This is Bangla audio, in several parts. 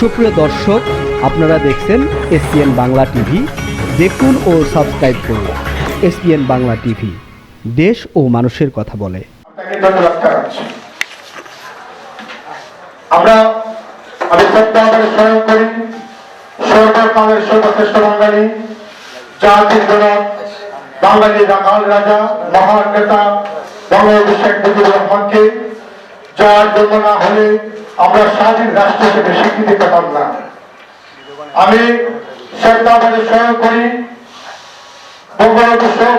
সুপ্রিয় দর্শক, আপনারা দেখছেন এসপিএন বাংলা টিভি। দেখুন ও সাবস্ক্রাইব করুন এসপিএন বাংলা টিভি। দেশ ও মানুষের কথা বলে। আমরা আমি স্মরণ করি সর্বকালের সর্বশ্রেষ্ঠ বাঙালি বাঙালি রাজা, মহান নেতা, বঙ্গবন্ধু শেখ মুজিবুর রহমানকে যার জন্য না হলে আমরা স্বাধীন রাষ্ট্র হিসেবে স্বীকৃতি পেতাম না। আমি সত্যাগ্রহে স্মরণ করি বঙ্গবন্ধু সহ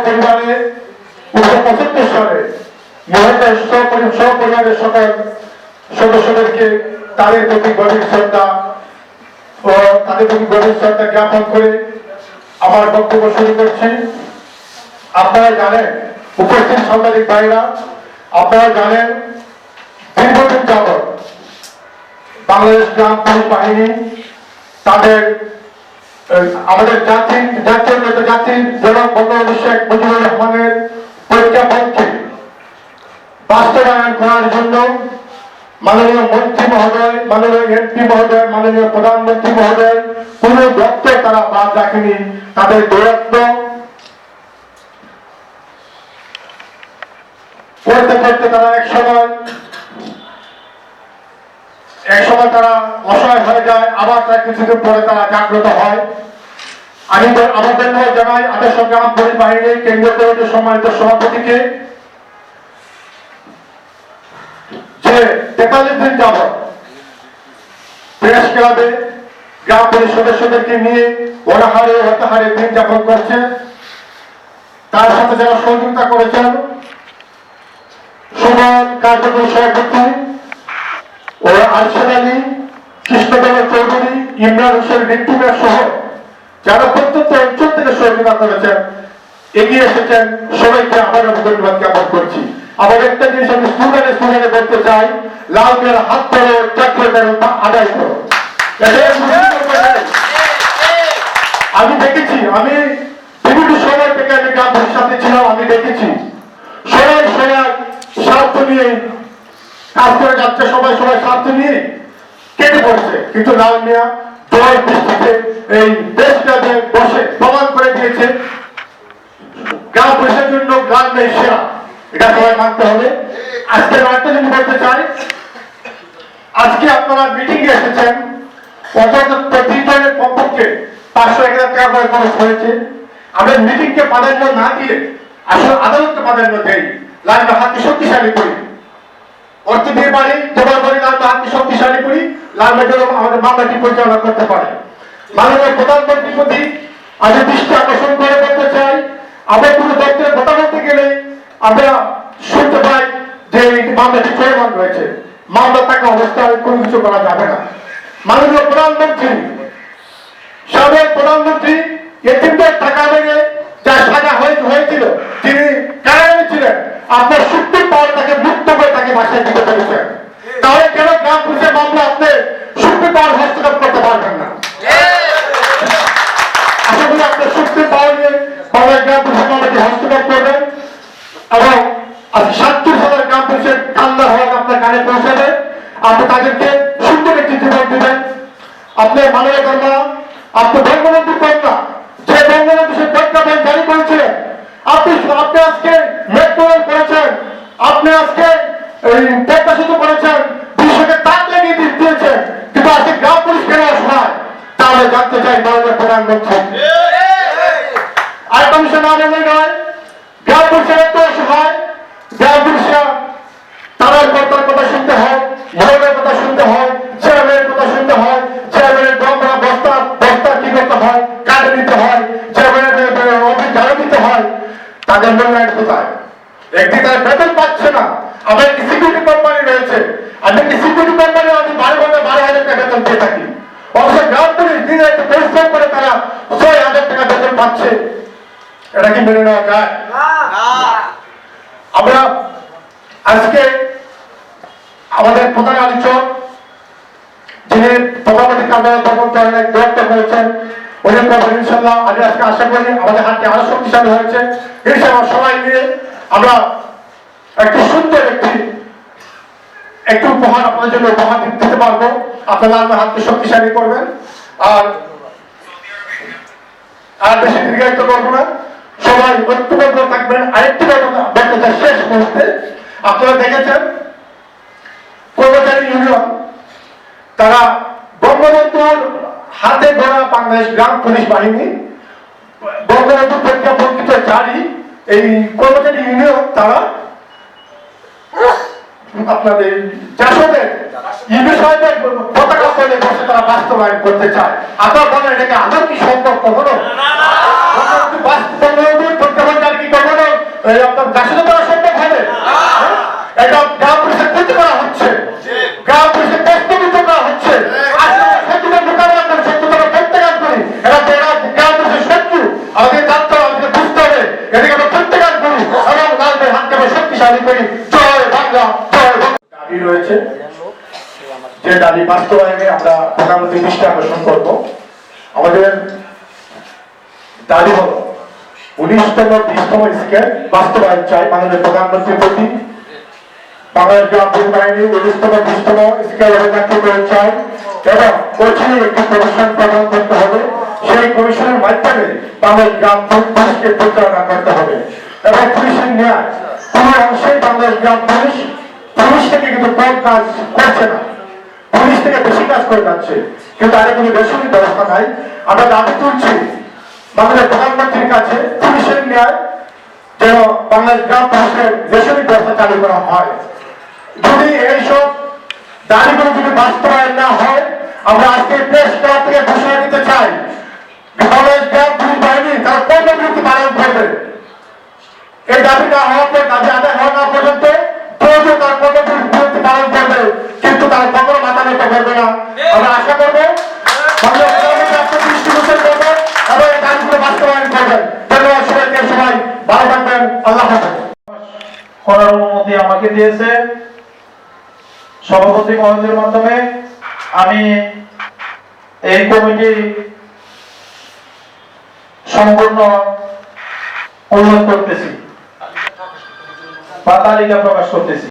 উনিশশো পঁচাত্তর সালে মহিলাদের সপরিবারের সকল সদস্যদেরকে তাদের প্রতি গভীর শ্রদ্ধা ও তাদের প্রতি গভীর শ্রদ্ধা জ্ঞাপন করে আমার বক্তব্য শুরু করছি। আপনারা জানেন, উপস্থিত সাংবাদিক ভাইরা, আপনারা জানেন দীর্ঘদিন যাবৎ বাংলাদেশ গ্রাম পুলিশ বাহিনী, তাদের আমাদের জাতির জাতীয় নেতা জাতির জনক বঙ্গবন্ধু শেখ মুজিবুর রহমানের পরীক্ষাপত্রে বাস্তবায়ন করার জন্য মাননীয় মন্ত্রী মহোদয়, মাননীয় এমপি মহোদয়, মাননীয় প্রধানমন্ত্রী মহোদয় কোন দপ্তর তারা বাদ রাখেনি। তাদের দৌরত্ব করতে করতে তারা এক সময় এক সময় তারা অসহায় হয়ে যায়, আবার তার কিছুদিন পরে তারা জাগ্রত হয়। আমি আমার ধন্যবাদ জানাই আদের সঙ্গে আমার পুলিশ কেন্দ্রীয় কমিটির সম্মানিত সভাপতিকে যে তেতাল্লিশ দিন যাবৎ প্রেস ক্লাবে গ্রাম সদস্যদেরকে নিয়ে অনাহারে হতাহারে দিন যাপন তার সাথে যারা সহযোগিতা করেছেন সুমন কার্যকরী সভাপতি ও আরশাদ আলী কৃষ্ণদেব চৌধুরী ইমরান হোসেন রিন্টুমের সহ যারা প্রত্যন্ত অঞ্চল থেকে সহযোগিতা করেছেন এগিয়ে এসেছেন, সবাইকে আবার আমি ধন্যবাদ জ্ঞাপন করছি আবার একটা জিনিস আমি স্টুডেন্টে স্টুডেন্টে বলতে চাই, লাল মেয়ের হাত ধরো চাকরি মেরো তা আদায় করো। আমি দেখেছি, আমি বিভিন্ন সময় থেকে আমি গ্রাম সাথে ছিলাম, আমি দেখেছি সবাই সবাই স্বার্থ নিয়ে কাজ করে যাচ্ছে, সবাই সবাই স্বার্থ নিয়ে কেটে পড়ছে। কিন্তু লাল মিয়া জয় বৃষ্টিতে এই বসে প্রমাণ করে দিয়েছে। জন্য মেয়ে সেরা? এটা সবাই মানতে হবে। আজকে জিনিস বলতে চাই। আজকে আপনারা মিটিং এসেছেন। অন্তত প্রতিজনের কমপক্ষে পাঁচশো এক হাজার টাকা করে খরচ হয়েছে। মিটিংকে প্রাধান্য না দিয়ে আসলে আদালতকে প্রাধান্য দেই। লাইনটা হাতকে শক্তিশালী করি। অর্থ দিয়ে পারি জোগাড় করি লাইনটা হাতকে শক্তিশালী করি যেন আমাদের মামলাটি পরিচালনা করতে পারে। মাননীয় প্রধানমন্ত্রীর প্রতি আমি দৃষ্টি আকর্ষণ করে বলতে চাই, আমরা কোনো দপ্তরে কথা বলতে গেলে আমরা শুনতে পাই যে মামলাটি চলমান রয়েছে। মামলা থাকা অবস্থায় কোনো কিছু করা যাবে না। মাননীয় প্রধানমন্ত্রী, সাবেক প্রধানমন্ত্রী এতিমদের টাকা মেরে যা সাজা হয়ে- হয়েছিল, তিনি কারাগারে ছিলেন। আপনার সুপ্রিম তাকে তাকে দিতে পেরেছেন তাহলে কেন গ্রাম পুলিশের মামলা আপনি সুপ্রিম পাওয়ার হস্তক্ষেপ করতে পারবেন না? আশা করি আপনার সুপ্রিম পাওয়ার নিয়ে বাংলা গ্রাম পুলিশের মামলাটি হস্তক্ষেপ করবেন এবং আজকে সাতচল্লিশ হাজার গ্রাম পুলিশের কান্না হওয়ার আপনার কানে পৌঁছাবে। আপনি তাদেরকে সুন্দর একটি জীবন দিবেন। আপনি মাননীয় কন্যা আপনি বঙ্গবন্ধু কন্যা যে বঙ্গবন্ধু সে প্রজ্ঞাপন জারি করেছিলেন। আপনি আপনি আজকে মেট্রো রেল করেছেন। আপনি আজকে এই পদ্মা সেতু করেছেন বিশ্বকে তাক লাগিয়ে দিয়ে দিয়েছেন কিন্তু আজকে গ্রাম পুলিশ কেন অসহায় তাহলে জানতে চাই মাননীয় প্রধানমন্ত্রী। আর কমিশন আমাদের নয় গ্রাম পুলিশের এত অসহায় গ্রাম পুলিশরা তাদের কর্তার কথা শুনতে হয় মহিলার কথা শুনতে হয় চেয়ারম্যানের কথা শুনতে হয় চেয়ারম্যানের গমরা বস্তা বস্তা কি করতে হয় কাটে নিতে হয় চেয়ারম্যানের অফিস ঝাড়ু দিতে হয় তাদের মূল্যায়ন কোথায়? একদিন তারা বেতন পাচ্ছে না আমার একটি সিকিউরিটি কোম্পানি রয়েছে। আমি একটি সিকিউরিটি কোম্পানি আমি বারো ঘণ্টা বারো হাজার টাকা বেতন পেয়ে থাকি। অবশ্য গ্রাম পুলিশ দিনে একটু পরিশ্রম করে তারা ছয় হাজার টাকা বেতন পাচ্ছে। এটা কি মেনে নেওয়া যায়? আমরা আজকে আমাদের প্রধান আলোচক যিনি প্রধানমন্ত্রী কার্যালয় করেন এক দূরত্ব করেছেন উনি করবেন ইনশাল্লাহ আমি আজকে আশা করি আমাদের হাতটি আরও শক্তিশালী হয়েছে। ইনশাল্লাহ সবাই মিলে আমরা একটি সুন্দর একটি, একটু উপহার আপনার জন্য উপহার দিতে পারব। আপনারা আমার হাতকে শক্তিশালী করবেন। আর আর বেশি দীর্ঘায়িত করব না। সবাই ঐক্যবদ্ধ থাকবেন। আরেকটি বক্তৃতা শেষ মুহূর্তে। আপনারা দেখেছেন, কর্মচারী ইউনিয়ন তারা বঙ্গবন্ধুর হাতে ধরা বাংলাদেশ গ্রাম পুলিশ বাহিনী, বঙ্গবন্ধু প্রজ্ঞাপত্রিত জারি। এই কর্মচারী ইউনিয়ন তারা আপনাদের চাষাদের এই সাহেবের পতাকা তলে বসে তারা বাস্তবায়ন করতে চায়। আপনার বলেন এটাকে আদৌ কি সম্ভব কখনো? বাস্তবায়ন করতে বঙ্গবন্ধুর আর কি কখনো আপনার জাসদে করা সম্ভব হবে হ্যাঁ? এটা গ্রাম পুলিশের ক্ষতি করা হচ্ছে গ্রাম পুলিশের প্রস্তুত করা হচ্ছে আজকে আমরা শত্রুদের মোকাবিলা করি শত্রুদের প্রত্যাঘাত করি এটা তো এরা গ্রাম পুলিশের শত্রু আমাদের জানতে হবে আমাদের বুঝতে হবে এদিকে আমরা প্রত্যাঘাত করি এবং লালদের হাতকে আমরা শক্তিশালী করি জয় বাংলা জয় বাংলা দাবি রয়েছে যে দাবি বাস্তবায়নে আমরা প্রধানমন্ত্রী দৃষ্টি আকর্ষণ করব। আমাদের দাবি হল উনিশতম বিশতম স্কেল বাস্তবায়ন চাই মাননীয় প্রধানমন্ত্রীর প্রতি। বাংলাদেশ পুলিশ বাহিনী উনিশতম স্কেল চাই এবং একটি প্রদান করতে হবে। সেই কমিশনের মাধ্যমে বাংলাদেশ গ্রাম পুলিশকে করতে হবে। এবং পুলিশের ন্যায় বাংলাদেশ গ্রাম পুলিশ পুলিশ থেকে কিন্তু কাজ করছে না। থেকে বেশি কাজ করে যাচ্ছে। কিন্তু আরে কোনো বেসরকারি ব্যবস্থা নাই। আমরা দাবি তুলছি বাংলাদেশ প্রধানমন্ত্রীর কাছে পুলিশের ন্যায় যেন বাংলাদেশ গ্রাম পুলিশের বেসরকারি ব্যবস্থা চালু করা হয়। যদি এইসব দাবিগুলো যদি বাস্তবায়ন না হয়, আমরা আজকে প্রেস ক্লাব থেকে ঘোষণা দিতে চাই বাংলাদেশ গ্রাম, পুলিশ বাহিনী, তারা কর্মবিরতি পালন করবে। এই দাবি না আমাকে দিয়েছে সভাপতি মহোদয়ের মাধ্যমে। আমি এই কমিটি সম্পূর্ণ উল্লেখ করতেছি। বা তালিকা প্রকাশ করতেছি।